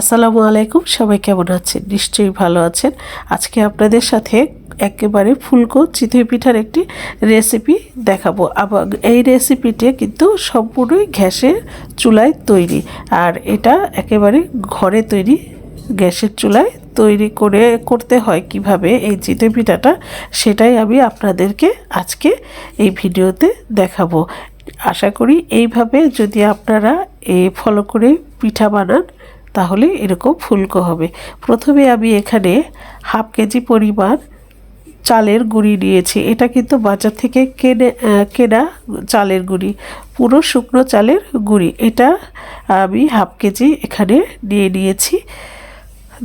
আসসালামু আলাইকুম, সবাই কেমন আছেন? নিশ্চয়ই ভালো আছেন। আজকে আপনাদের সাথে একেবারে ফুলকো চিতই পিঠার একটি রেসিপি দেখাবো। আবার এই রেসিপিটি কিন্তু সম্পূর্ণই গ্যাসের চুলায় তৈরি। আর এটা একেবারে ঘরে তৈরি, গ্যাসের চুলায় তৈরি করে করতে হয় কীভাবে এই চিতই পিঠাটা, সেটাই আমি আপনাদেরকে আজকে এই ভিডিওতে দেখাবো। আশা করি এইভাবে যদি আপনারা এ ফলো করে পিঠা বানান তাহলে এরকম ফুলকো হবে। প্রথমে আমি এখানে হাফ কেজি পরিমাণ চালের গুঁড়ি নিয়েছি। এটা কিন্তু বাজার থেকে কেনে কেনা চালের গুঁড়ি, পুরো শুকনো চালের গুঁড়ি। এটা আমি হাফ কেজি এখানে নিয়ে নিয়েছি।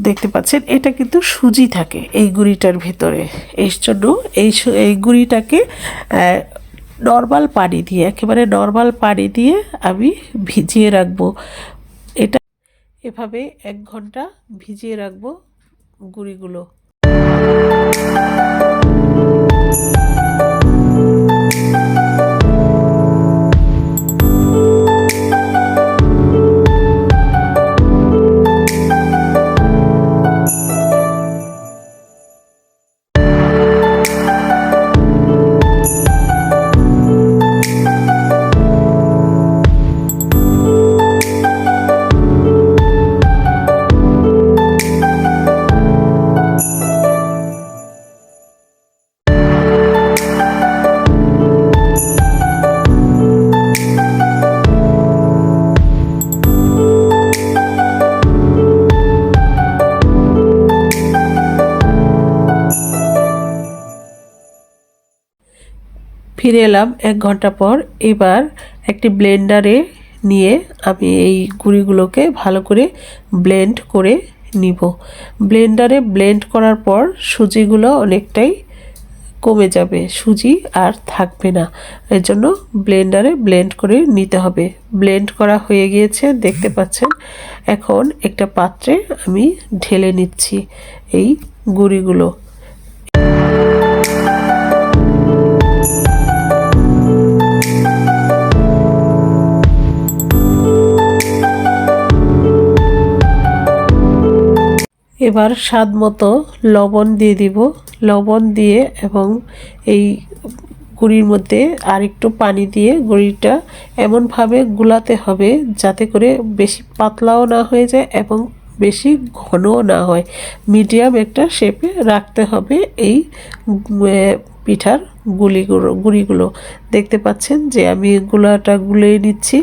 দেখতে পাচ্ছেন, এটা কিন্তু সুজি থাকে এই গুঁড়িটার ভিতরে। এই জন্য এই এই গুঁড়িটাকে নর্মাল পানি দিয়ে, একেবারে নর্মাল পানি দিয়ে আমি ভিজিয়ে রাখব। এভাবে এক ঘণ্টা ভিজিয়ে রাখব গুঁড়িগুলো। ফিরে এলাম এক ঘণ্টা পর। এবার একটি ব্লেন্ডারে নিয়ে আমি এই গুঁড়িগুলোকে ভালো করে ব্লেন্ড করে নিব। ব্লেন্ডারে ব্লেন্ড করার পর সুজিগুলো অনেকটাই কমে যাবে। সুজি আর থাকবে না। এর জন্য ব্লেন্ডারে ব্লেন্ড করে নিতে হবে। ব্লেন্ড করা হয়ে গিয়েছে, দেখতে পাচ্ছেন। এখন একটা পাত্রে আমি ঢেলে নিচ্ছি এই গুঁড়িগুলো। এবার স্বাদ মতো লবণ দিয়ে দিব। লবণ দিয়ে এবং এই গুঁড়ির মধ্যে আরেকটু পানি দিয়ে গুঁড়িটা এমনভাবে গুলাতে হবে যাতে করে বেশি পাতলাও না হয়ে যায় এবং বেশি ঘনও না হয়। মিডিয়াম একটা শেপে রাখতে হবে এই পিঠার গুলিগুলো গুঁড়িগুলো। দেখতে পাচ্ছেন যে আমি গুলাটা গুলিয়ে নিচ্ছি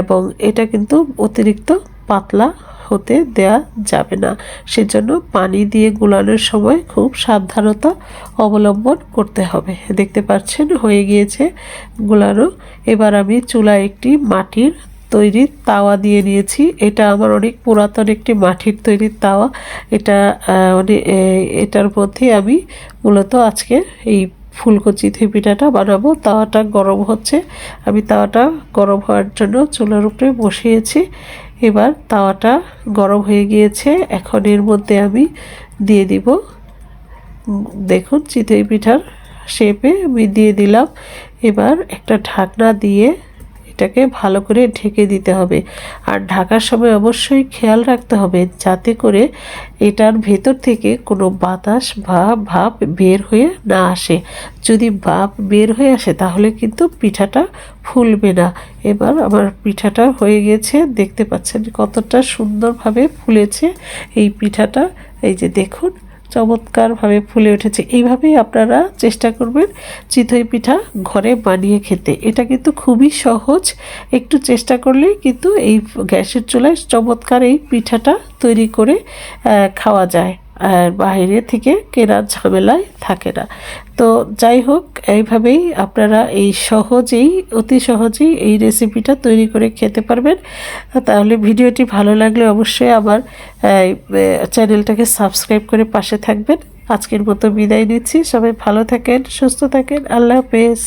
এবং এটা কিন্তু অতিরিক্ত পাতলা হতে দেয়া যাবে না। সেজন্য পানি দিয়ে গুলানোর সময় খুব সাবধানতা অবলম্বন করতে হবে। দেখতে পাচ্ছেন, হয়ে গিয়েছে গুলানো। এবার আমি চুলায় একটি মাটির তৈরি তাওয়া দিয়ে নিয়েছি। এটা আমার অনেক পুরাতন একটি মাটির তৈরি তাওয়া। এটা অনেক এটার মধ্যে আমি মূলত আজকে এই ফুলকচি পিঠাটা বানাবো। তাওয়াটা গরম হচ্ছে। আমি তাওয়াটা গরম হওয়ার জন্য চুলার উপরে বসিয়েছি। এবার তাওয়াটা গরম হয়ে গিয়েছে। এখন এর মধ্যে আমি দিয়ে দিব, দেখুন চিতই পিঠার শেপে আমি দিয়ে দিলাম। এবার একটা ঢাকনা দিয়ে এটাকে ভালো করে ঢেকে দিতে হবে। আর ঢাকার সময় অবশ্যই খেয়াল রাখতে হবে যাতে করে এটার ভেতর থেকে কোনো বাতাস বা ভাপ বের হয়ে না আসে। যদি ভাপ বের হয়ে আসে তাহলে কিন্তু পিঠাটা ফুলবে না। এবার আমার পিঠাটা হয়ে গেছে, দেখতে পাচ্ছেন কতটা সুন্দরভাবে ফুলেছে এই পিঠাটা। এই যে দেখুন, চমৎকারভাবে ফুলে উঠেছে। এইভাবেই আপনারা চেষ্টা করবেন চিতই পিঠা ঘরে বানিয়ে খেতে। এটা কিন্তু খুবই সহজ, একটু চেষ্টা করলেই কিন্তু এই গ্যাসের চুলায় চমৎকার এই পিঠাটা তৈরি করে খাওয়া যায়। আর বাইরে থেকে কেনার ঝামেলায় থাকে না। তো যাই হোক, এইভাবেই আপনারা এই সহজেই, অতি সহজেই এই রেসিপিটা তৈরি করে খেতে পারবেন। তাহলে ভিডিওটি ভালো লাগলে অবশ্যই আমার চ্যানেলটাকে সাবস্ক্রাইব করে পাশে থাকবেন। আজকের মতো বিদায় নিচ্ছি। সবাই ভালো থাকেন, সুস্থ থাকেন। আল্লাহ হাফেজ।